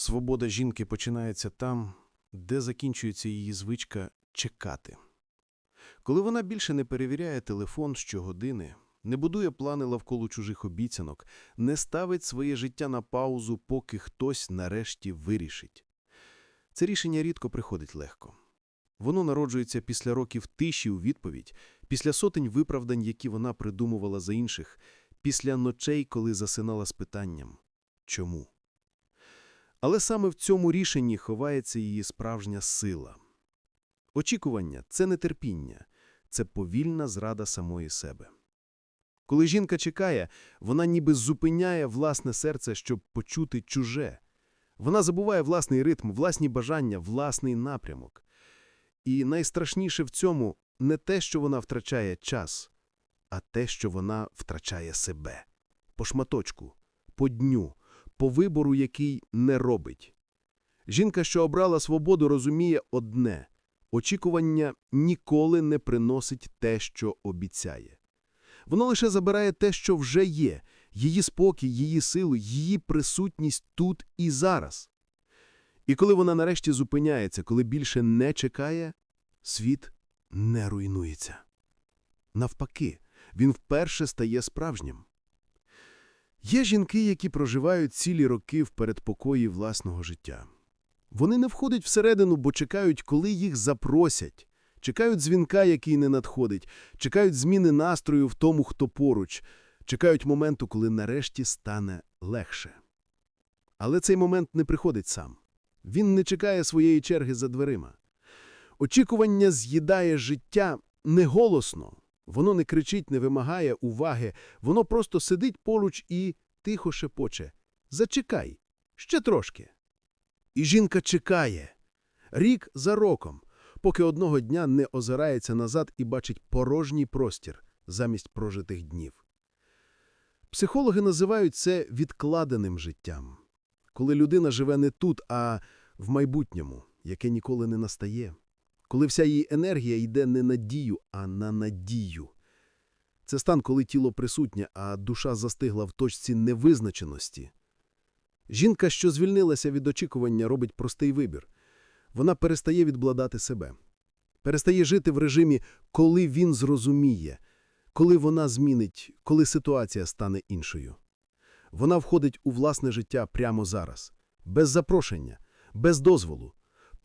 Свобода жінки починається там, де закінчується її звичка чекати. Коли вона більше не перевіряє телефон щогодини, не будує плани навколо чужих обіцянок, не ставить своє життя на паузу, поки хтось нарешті вирішить. Це рішення рідко приходить легко. Воно народжується після років тиші у відповідь, після сотень виправдань, які вона придумувала за інших, після ночей, коли засинала з питанням «Чому?». Але саме в цьому рішенні ховається її справжня сила. Очікування – це нетерпіння, це повільна зрада самої себе. Коли жінка чекає, вона ніби зупиняє власне серце, щоб почути чуже. Вона забуває власний ритм, власні бажання, власний напрямок. І найстрашніше в цьому не те, що вона втрачає час, а те, що вона втрачає себе. По шматочку, по дню, по вибору, який не робить. Жінка, що обрала свободу, розуміє одне – очікування ніколи не приносить те, що обіцяє. Воно лише забирає те, що вже є – її спокій, її силу, її присутність тут і зараз. І коли вона нарешті зупиняється, коли більше не чекає, світ не руйнується. Навпаки, він вперше стає справжнім. Є жінки, які проживають цілі роки в передпокої власного життя. Вони не входять всередину, бо чекають, коли їх запросять, чекають дзвінка, який не надходить, чекають зміни настрою в тому, хто поруч, чекають моменту, коли нарешті стане легше. Але цей момент не приходить сам. Він не чекає своєї черги за дверима. Очікування з'їдає життя неголосно. Воно не кричить, не вимагає уваги, воно просто сидить поруч і тихо шепоче. Зачекай, ще трошки. І жінка чекає. Рік за роком, поки одного дня не озирається назад і бачить порожній простір замість прожитих днів. Психологи називають це відкладеним життям. Коли людина живе не тут, а в майбутньому, яке ніколи не настає. Коли вся її енергія йде не на дію, а на надію. Це стан, коли тіло присутнє, а душа застигла в точці невизначеності. Жінка, що звільнилася від очікування, робить простий вибір. Вона перестає відбладати себе. Перестає жити в режимі, коли він зрозуміє, коли вона змінить, коли ситуація стане іншою. Вона входить у власне життя прямо зараз, без запрошення, без дозволу,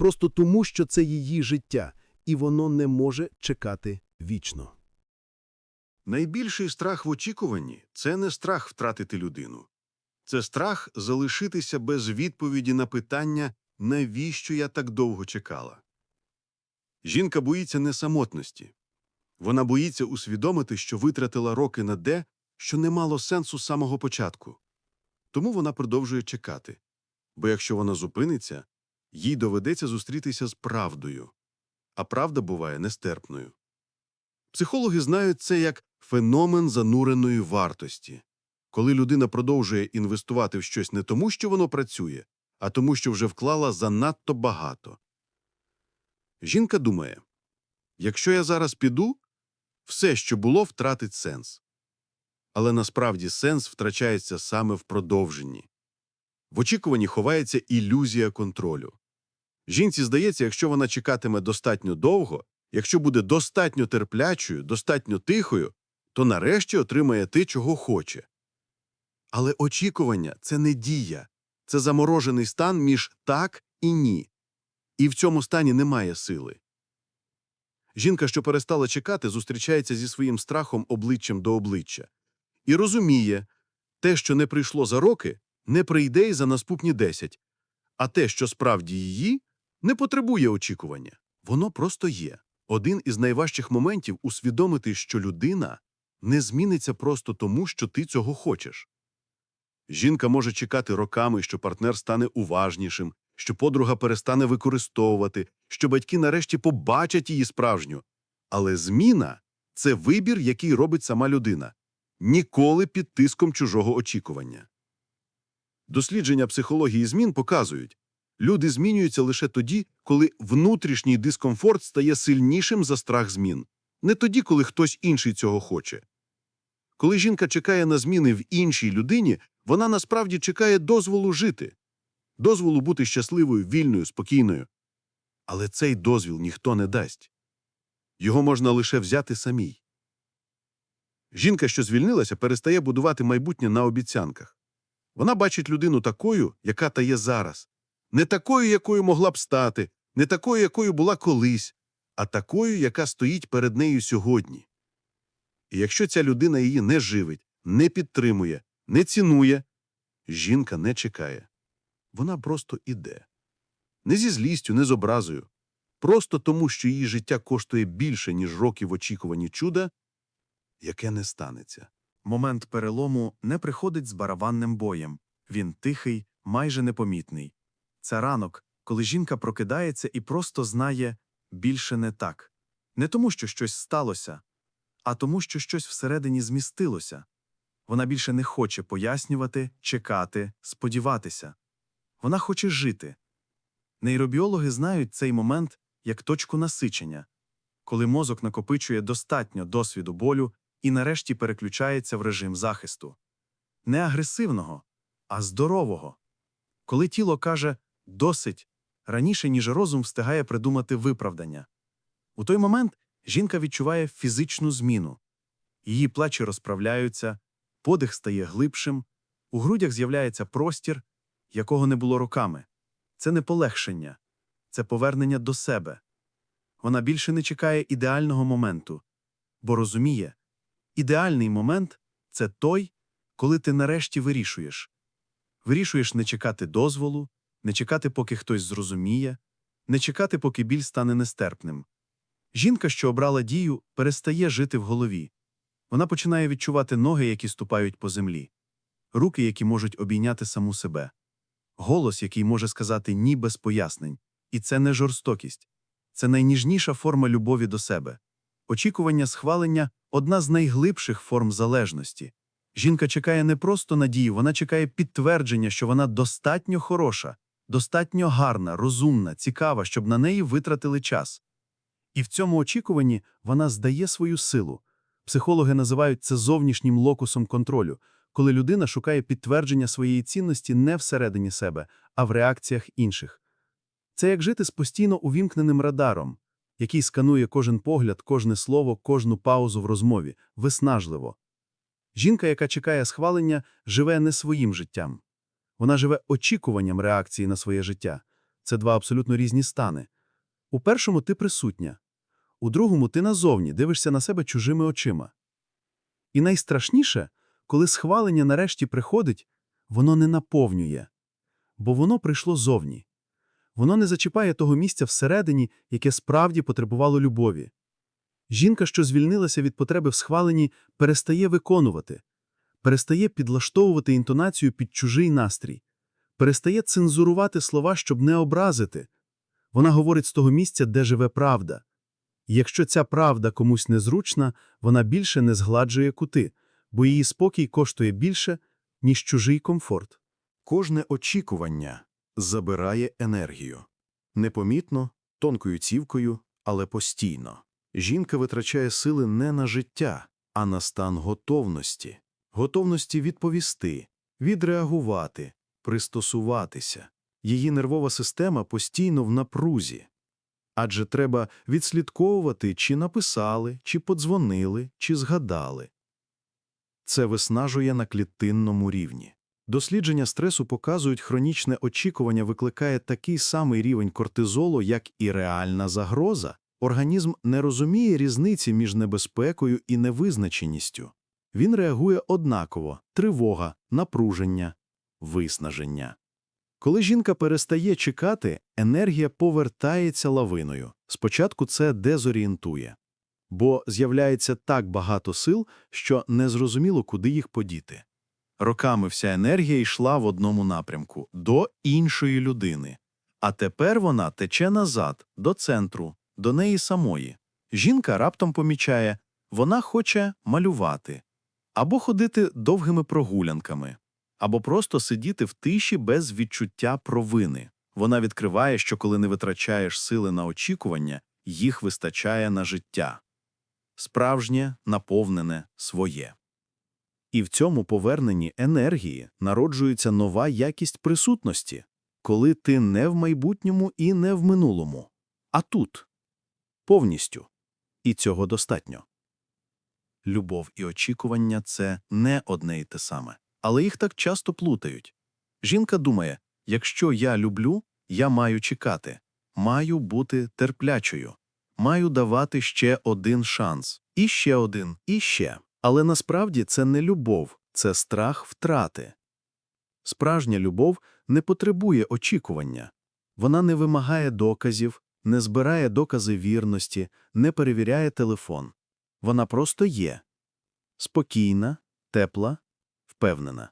просто тому, що це її життя, і воно не може чекати вічно. Найбільший страх в очікуванні – це не страх втратити людину. Це страх залишитися без відповіді на питання, навіщо я так довго чекала. Жінка боїться не самотності. Вона боїться усвідомити, що витратила роки на де, що не мало сенсу з самого початку. Тому вона продовжує чекати. Бо якщо вона зупиниться, їй доведеться зустрітися з правдою. А правда буває нестерпною. Психологи знають це як феномен зануреної вартості. Коли людина продовжує інвестувати в щось не тому, що воно працює, а тому, що вже вклала занадто багато. Жінка думає, якщо я зараз піду, все, що було, втратить сенс. Але насправді сенс втрачається саме в продовженні. В очікуванні ховається ілюзія контролю. Жінці здається, якщо вона чекатиме достатньо довго, якщо буде достатньо терплячою, достатньо тихою, то нарешті отримає те, чого хоче. Але очікування – це не дія, це заморожений стан між «так» і «ні». І в цьому стані немає сили. Жінка, що перестала чекати, зустрічається зі своїм страхом обличчям до обличчя. І розуміє, те, що не прийшло за роки, не прийде й за наступні десять, а те, що справді її, не потребує очікування. Воно просто є. Один із найважчих моментів усвідомити, що людина не зміниться просто тому, що ти цього хочеш. Жінка може чекати роками, що партнер стане уважнішим, що подруга перестане використовувати, що батьки нарешті побачать її справжню. Але зміна – це вибір, який робить сама людина. Ніколи під тиском чужого очікування. Дослідження психології змін показують, люди змінюються лише тоді, коли внутрішній дискомфорт стає сильнішим за страх змін, не тоді, коли хтось інший цього хоче. Коли жінка чекає на зміни в іншій людині, вона насправді чекає дозволу жити. дозволу бути щасливою, вільною, спокійною. Але цей дозвіл ніхто не дасть. Його можна лише взяти самій. Жінка, що звільнилася, перестає будувати майбутнє на обіцянках. Вона бачить людину такою, яка та є зараз. Не такою, якою могла б стати, не такою, якою була колись, а такою, яка стоїть перед нею сьогодні. І якщо ця людина її не живить, не підтримує, не цінує, жінка не чекає. Вона просто іде. Не зі злістю, не з образою. Просто тому, що її життя коштує більше, ніж років очікувані чуда, яке не станеться. Момент перелому не приходить з барабанним боєм. Він тихий, майже непомітний. Це ранок, коли жінка прокидається і просто знає більше не так. Не тому, що щось сталося, а тому, що щось всередині змістилося. Вона більше не хоче пояснювати, чекати, сподіватися. Вона хоче жити. Нейробіологи знають цей момент як точку насичення, коли мозок накопичує достатньо досвіду болю і нарешті переключається в режим захисту. Не агресивного, а здорового. Коли тіло каже «досить» раніше, ніж розум встигає придумати виправдання. У той момент жінка відчуває фізичну зміну. Її плечі розправляються, подих стає глибшим, у грудях з'являється простір, якого не було роками. Це не полегшення, це повернення до себе. Вона більше не чекає ідеального моменту, бо розуміє, ідеальний момент це той, коли ти нарешті вирішуєш. Вирішуєш не чекати дозволу, не чекати, поки хтось зрозуміє, не чекати, поки біль стане нестерпним. Жінка, що обрала дію, перестає жити в голові. Вона починає відчувати ноги, які ступають по землі, руки, які можуть обійняти саму себе, голос, який може сказати ні без пояснень. І це не жорстокість, це найніжніша форма любові до себе. Очікування схвалення одна з найглибших форм залежності. Жінка чекає не просто надію, вона чекає підтвердження, що вона достатньо хороша, достатньо гарна, розумна, цікава, щоб на неї витратили час. І в цьому очікуванні вона здає свою силу. Психологи називають це зовнішнім локусом контролю, коли людина шукає підтвердження своєї цінності не всередині себе, а в реакціях інших. Це як жити з постійно увімкненим радаром, який сканує кожен погляд, кожне слово, кожну паузу в розмові, виснажливо. Жінка, яка чекає схвалення, живе не своїм життям. Вона живе очікуванням реакції на своє життя. Це два абсолютно різні стани. У першому ти присутня, у другому ти назовні дивишся на себе чужими очима. І найстрашніше, коли схвалення нарешті приходить, воно не наповнює, бо воно прийшло зовні. Воно не зачіпає того місця всередині, яке справді потребувало любові. Жінка, що звільнилася від потреби в схваленні, перестає виконувати, перестає підлаштовувати інтонацію під чужий настрій, перестає цензурувати слова, щоб не образити. Вона говорить з того місця, де живе правда. І якщо ця правда комусь незручна, вона більше не згладжує кути, бо її спокій коштує більше, ніж чужий комфорт. Кожне очікування забирає енергію. Непомітно, тонкою цівкою, але постійно. Жінка витрачає сили не на життя, а на стан готовності. Готовності відповісти, відреагувати, пристосуватися. Її нервова система постійно в напрузі. Адже треба відслідковувати, чи написали, чи подзвонили, чи згадали. Це виснажує на клітинному рівні. Дослідження стресу показують, хронічне очікування викликає такий самий рівень кортизолу, як і реальна загроза. Організм не розуміє різниці між небезпекою і невизначеністю. Він реагує однаково – тривога, напруження, виснаження. Коли жінка перестає чекати, енергія повертається лавиною. Спочатку це дезорієнтує. Бо з'являється так багато сил, що незрозуміло, куди їх подіти. Роками вся енергія йшла в одному напрямку до іншої людини. А тепер вона тече назад, до центру, до неї самої. Жінка раптом помічає, вона хоче малювати, або ходити довгими прогулянками, або просто сидіти в тиші без відчуття провини. Вона відкриває, що коли не витрачаєш сили на очікування, їх вистачає на життя. Справжнє, наповнене, своє. І в цьому поверненні енергії народжується нова якість присутності. коли ти не в майбутньому і не в минулому, а тут. Повністю. І цього достатньо. Любов і очікування – це не одне й те саме. Але їх так часто плутають. Жінка думає, якщо я люблю, я маю чекати, маю бути терплячою, маю давати ще один шанс, і ще один, і ще. Але насправді це не любов, це страх втрати. Справжня любов не потребує очікування. Вона не вимагає доказів, не збирає докази вірності, не перевіряє телефон. Вона просто є. Спокійна, тепла, впевнена.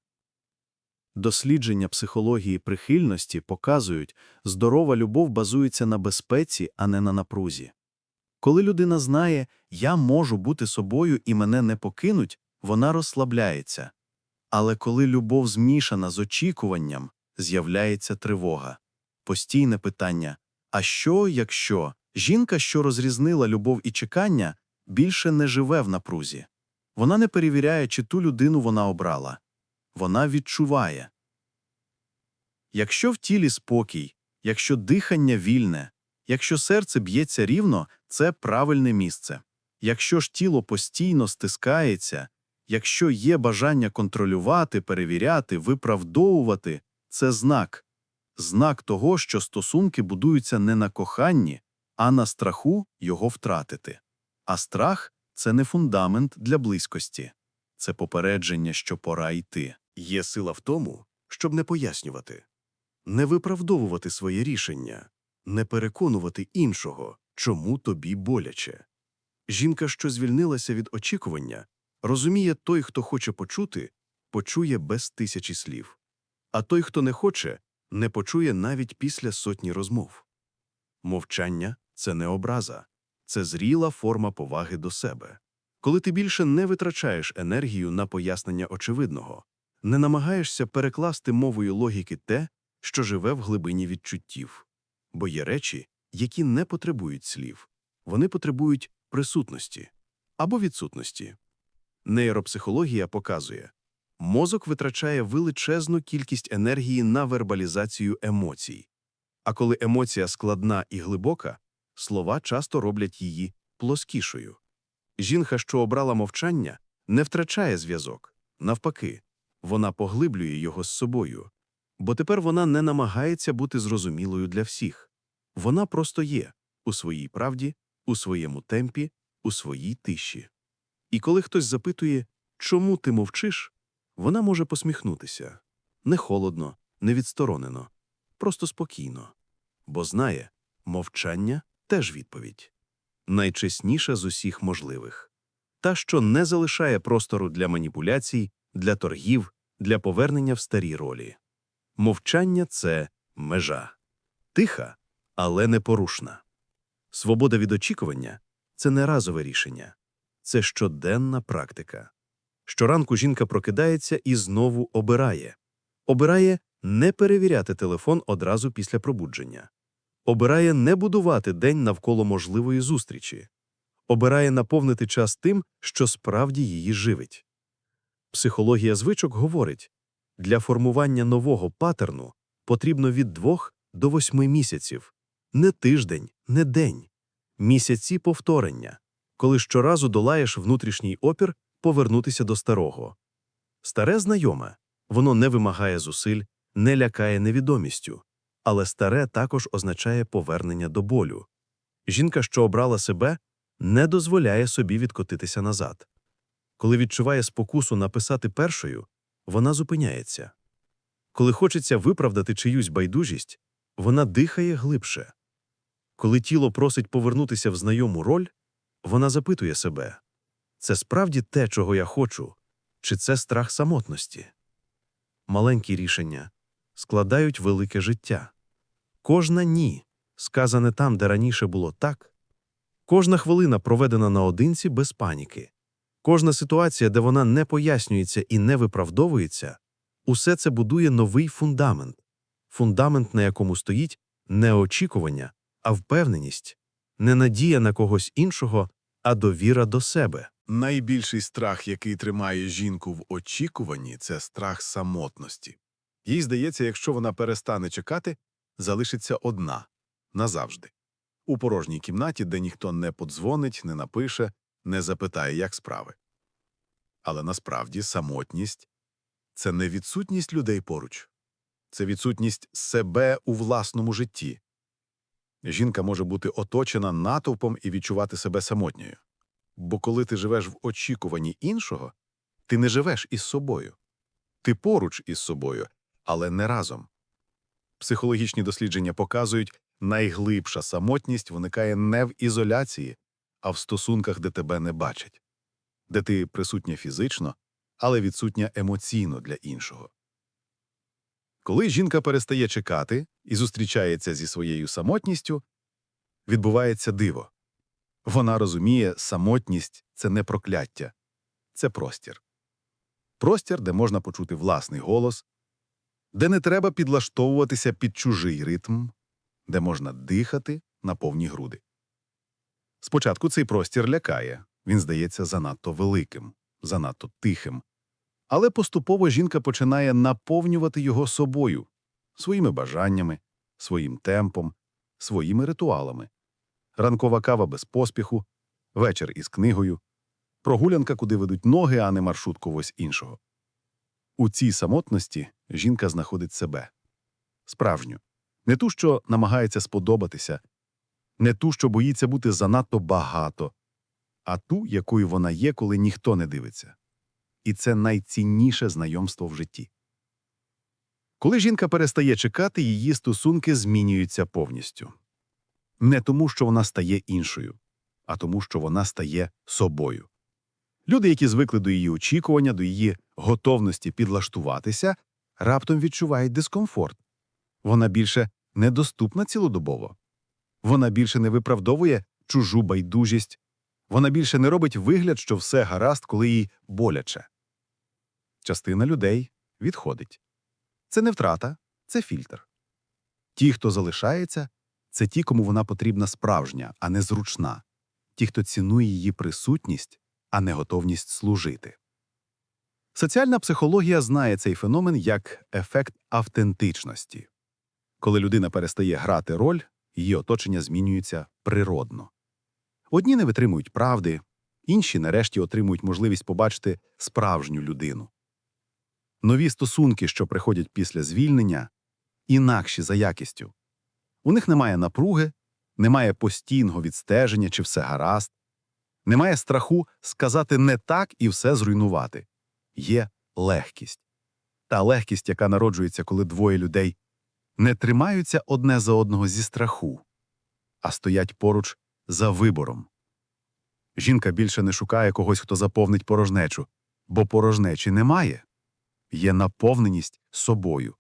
Дослідження психології прихильності показують, здорова любов базується на безпеці, а не на напрузі. Коли людина знає, я можу бути собою і мене не покинуть, вона розслабляється. Але коли любов змішана з очікуванням, з'являється тривога. Постійне питання а що, якщо жінка, що розрізнила любов і чекання, більше не живе в напрузі? Вона не перевіряє, чи ту людину вона обрала. Вона відчуває. Якщо в тілі спокій, якщо дихання вільне, якщо серце б'ється рівно, це правильне місце. Якщо ж тіло постійно стискається, якщо є бажання контролювати, перевіряти, виправдовувати, це знак. Знак того, що стосунки будуються не на коханні, а на страху його втратити. А страх – це не фундамент для близькості. Це попередження, що пора йти. Є сила в тому, щоб не пояснювати, не виправдовувати своє рішення, не переконувати іншого, чому тобі боляче. Жінка, що звільнилася від очікування, розуміє той, хто хоче почути, почує без тисячі слів. А той, хто не хоче, не почує навіть після сотні розмов. Мовчання – це не образа, це зріла форма поваги до себе. Коли ти більше не витрачаєш енергію на пояснення очевидного, не намагаєшся перекласти мовою логіки те, що живе в глибині відчуттів. Бо є речі, які не потребують слів, вони потребують присутності або відсутності. Нейропсихологія показує, мозок витрачає величезну кількість енергії на вербалізацію емоцій. А коли емоція складна і глибока, слова часто роблять її плоскішою. Жінка, що обрала мовчання, не втрачає зв'язок. Навпаки, вона поглиблює його з собою. Бо тепер вона не намагається бути зрозумілою для всіх. Вона просто є у своїй правді, у своєму темпі, у своїй тиші. І коли хтось запитує, чому ти мовчиш, вона може посміхнутися. Не холодно, не відсторонено, просто спокійно. Бо знає, мовчання теж відповідь. Найчесніша з усіх можливих. Та, що не залишає простору для маніпуляцій, для торгів, для повернення в старі ролі. Мовчання – це межа. Тиха, але непорушна. Свобода від очікування – це не разове рішення. Це щоденна практика. Щоранку жінка прокидається і знову обирає. Обирає не перевіряти телефон одразу після пробудження. Обирає не будувати день навколо можливої зустрічі. Обирає наповнити час тим, що справді її живить. Психологія звичок говорить, для формування нового патерну потрібно від двох до восьми місяців. Не тиждень, не день. Місяці повторення, коли щоразу долаєш внутрішній опір повернутися до старого. Старе знайоме, воно не вимагає зусиль, не лякає невідомістю, але старе також означає повернення до болю. Жінка, що обрала себе, не дозволяє собі відкотитися назад. Коли відчуває спокусу написати першою, вона зупиняється. Коли хочеться виправдати чиюсь байдужість, вона дихає глибше. Коли тіло просить повернутися в знайому роль, вона запитує себе це справді те, чого я хочу, чи це страх самотності? Маленькі рішення складають велике життя. Кожна ні, сказане там, де раніше було так. Кожна хвилина проведена наодинці без паніки. Кожна ситуація, де вона не пояснюється і не виправдовується, усе це будує новий фундамент. Фундамент, на якому стоїть не очікування, а впевненість, не надія на когось іншого, а довіра до себе. Найбільший страх, який тримає жінку в очікуванні, це страх самотності. Їй здається, якщо вона перестане чекати, залишиться одна назавжди. У порожній кімнаті, де ніхто не подзвонить, не напише, не запитає, як справи. Але насправді самотність це не відсутність людей поруч, це відсутність себе у власному житті. Жінка може бути оточена натовпом і відчувати себе самотньою. Бо коли ти живеш в очікуванні іншого, ти не живеш із собою. Ти поруч із собою, але не разом. Психологічні дослідження показують, найглибша самотність виникає не в ізоляції, а в стосунках, де тебе не бачать, де ти присутня фізично, але відсутня емоційно для іншого. Коли жінка перестає чекати і зустрічається зі своєю самотністю, відбувається диво. Вона розуміє, самотність це не прокляття, це простір. Простір, де можна почути власний голос, де не треба підлаштовуватися під чужий ритм, де можна дихати на повні груди. Спочатку цей простір лякає, він здається занадто великим, занадто тихим. Але поступово жінка починає наповнювати його собою, своїми бажаннями, своїм темпом, своїми ритуалами. Ранкова кава без поспіху, вечір із книгою, прогулянка, куди ведуть ноги, а не маршрут когось іншого. У цій самотності жінка знаходить себе справжню, не ту, що намагається сподобатися, не ту, що боїться бути занадто багато, а ту, якою вона є, коли ніхто не дивиться. І це найцінніше знайомство в житті. Коли жінка перестає чекати, її стосунки змінюються повністю. Не тому, що вона стає іншою, а тому, що вона стає собою. Люди, які звикли до її очікування, до її готовності підлаштуватися, раптом відчувають дискомфорт. Вона більше недоступна цілодобово. Вона більше не виправдовує чужу байдужість. Вона більше не робить вигляд, що все гаразд, коли їй боляче. Частина людей відходить. Це не втрата, це фільтр. Ті, хто залишається, це ті, кому вона потрібна справжня, а не зручна. Ті, хто цінує її присутність, а не готовність служити. Соціальна психологія знає цей феномен як ефект автентичності. Коли людина перестає грати роль, її оточення змінюється природно. Одні не витримують правди, інші нарешті отримують можливість побачити справжню людину. Нові стосунки, що приходять після звільнення, інакші за якістю. У них немає напруги, немає постійного відстеження, чи все гаразд, немає страху сказати не так і все зруйнувати. Є легкість. Та легкість, яка народжується, коли двоє людей не тримаються одне за одного зі страху, а стоять поруч за вибором. Жінка більше не шукає когось, хто заповнить порожнечу, бо порожнечі немає. Є наповненість собою.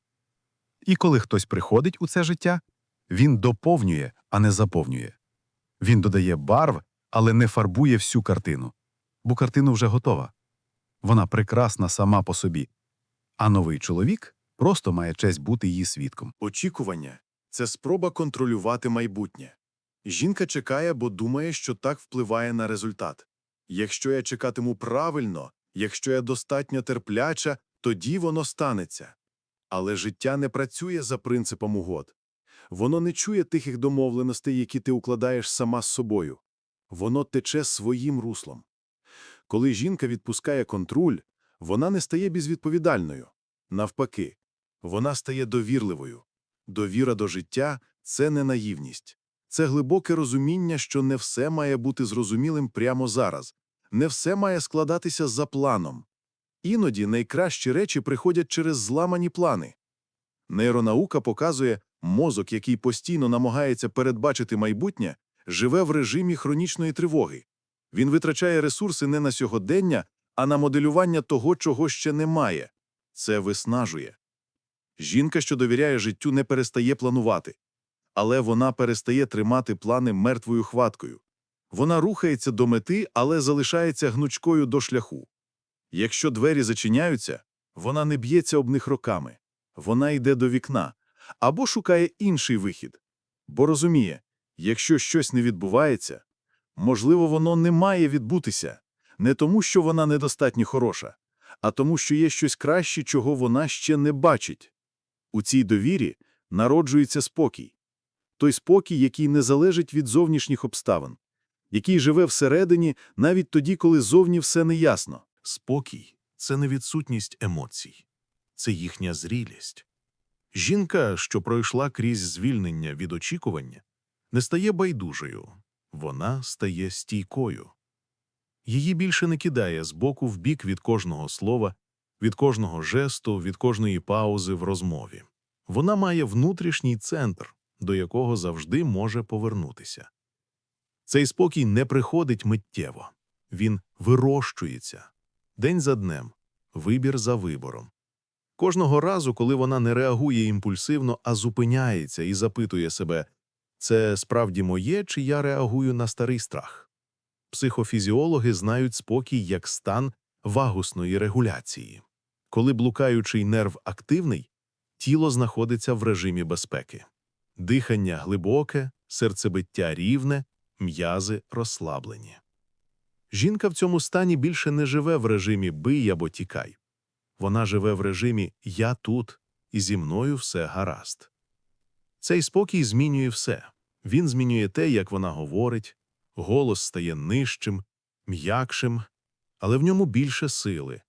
І коли хтось приходить у це життя, він доповнює, а не заповнює. Він додає барв, але не фарбує всю картину, бо картина вже готова. Вона прекрасна сама по собі. А новий чоловік просто має честь бути її свідком. Очікування це спроба контролювати майбутнє. Жінка чекає, бо думає, що так впливає на результат. Якщо я чекатиму правильно, якщо я достатньо терпляча, тоді воно станеться. Але життя не працює за принципом угод. Воно не чує тихих домовленостей, які ти укладаєш сама з собою. Воно тече своїм руслом. Коли жінка відпускає контроль, вона не стає безвідповідальною. Навпаки, вона стає довірливою. Довіра до життя – це не наївність. Це глибоке розуміння, що не все має бути зрозумілим прямо зараз, не все має складатися за планом. Іноді найкращі речі приходять через зламані плани. Нейронаука показує, мозок, який постійно намагається передбачити майбутнє, живе в режимі хронічної тривоги. Він витрачає ресурси не на сьогодення, а на моделювання того, чого ще немає. Це виснажує. Жінка, що довіряє життю, не перестає планувати. Але вона перестає тримати плани мертвою хваткою. Вона рухається до мети, але залишається гнучкою до шляху. Якщо двері зачиняються, вона не б'ється об них роками. Вона йде до вікна або шукає інший вихід. Бо розуміє, якщо щось не відбувається, можливо, воно не має відбутися. Не тому, що вона недостатньо хороша, а тому, що є щось краще, чого вона ще не бачить. У цій довірі народжується спокій. Той спокій, який не залежить від зовнішніх обставин, який живе всередині навіть тоді, коли зовні все неясно. Спокій це не відсутність емоцій, це їхня зрілість. Жінка, що пройшла крізь звільнення від очікування, не стає байдужою, вона стає стійкою. Її більше не кидає з боку в бік від кожного слова, від кожного жесту, від кожної паузи в розмові. Вона має внутрішній центр, до якого завжди може повернутися. Цей спокій не приходить миттєво, він вирощується день за днем, вибір за вибором. Кожного разу, коли вона не реагує імпульсивно, а зупиняється і запитує себе, це справді моє, чи я реагую на старий страх. Психофізіологи знають спокій як стан вагусної регуляції. Коли блукаючий нерв активний, тіло знаходиться в режимі безпеки. Дихання глибоке, серцебиття рівне, м'язи розслаблені. Жінка в цьому стані більше не живе в режимі «бий або тікай». Вона живе в режимі «я тут, і зі мною все гаразд». Цей спокій змінює все. Він змінює те, як вона говорить, голос стає нижчим, м'якшим, але в ньому більше сили.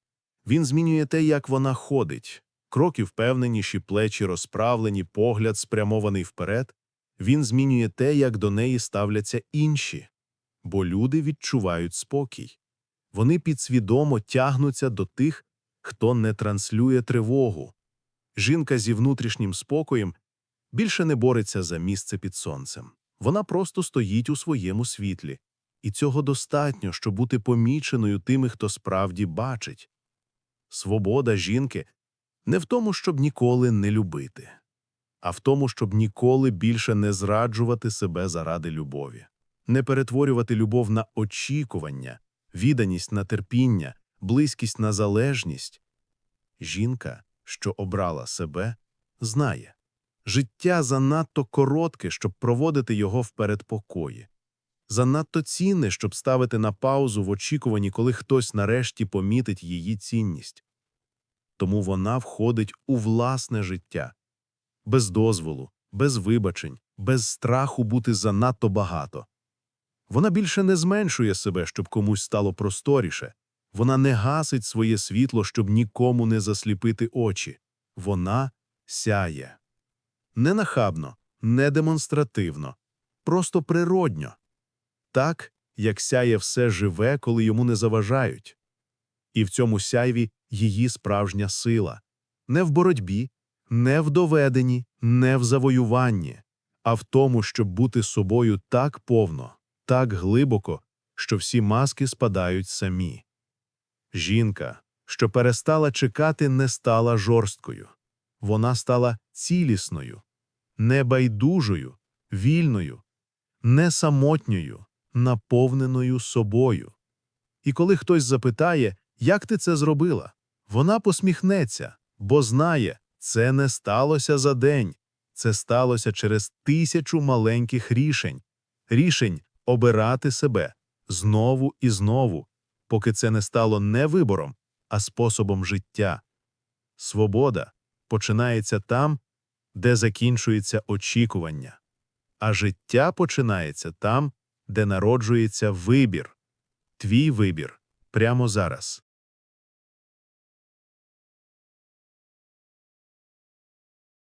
Він змінює те, як вона ходить, кроки впевненіші, плечі розправлені, погляд спрямований вперед. Він змінює те, як до неї ставляться інші бо люди відчувають спокій. Вони підсвідомо тягнуться до тих, хто не транслює тривогу. Жінка зі внутрішнім спокоєм більше не бореться за місце під сонцем. Вона просто стоїть у своєму світлі, і цього достатньо, щоб бути поміченою тими, хто справді бачить. Свобода жінки не в тому, щоб ніколи не любити, а в тому, щоб ніколи більше не зраджувати себе заради любові не перетворювати любов на очікування, відданість на терпіння, близькість на залежність. Жінка, що обрала себе, знає життя занадто коротке, щоб проводити його в передпокої, занадто цінне, щоб ставити на паузу в очікуванні, коли хтось нарешті помітить її цінність. Тому вона входить у власне життя без дозволу, без вибачень, без страху бути занадто багато. Вона більше не зменшує себе, щоб комусь стало просторіше. Вона не гасить своє світло, щоб нікому не засліпити очі. Вона сяє. Не нахабно, не демонстративно, просто природньо. Так, як сяє все живе, коли йому не заважають. І в цьому сяйві її справжня сила. Не в боротьбі, не в доведенні, не в завоюванні, а в тому, щоб бути собою так повно так глибоко, що всі маски спадають самі. Жінка, що перестала чекати, не стала жорсткою. Вона стала цілісною, небайдужою, вільною, не самотньою, наповненою собою. І коли хтось запитає, як ти це зробила, вона посміхнеться, бо знає, це не сталося за день, це сталося через тисячу маленьких рішень, рішень, обирати себе знову і знову, поки це не стало не вибором, а способом життя. Свобода починається там, де закінчується очікування, а життя починається там, де народжується вибір, твій вибір прямо зараз.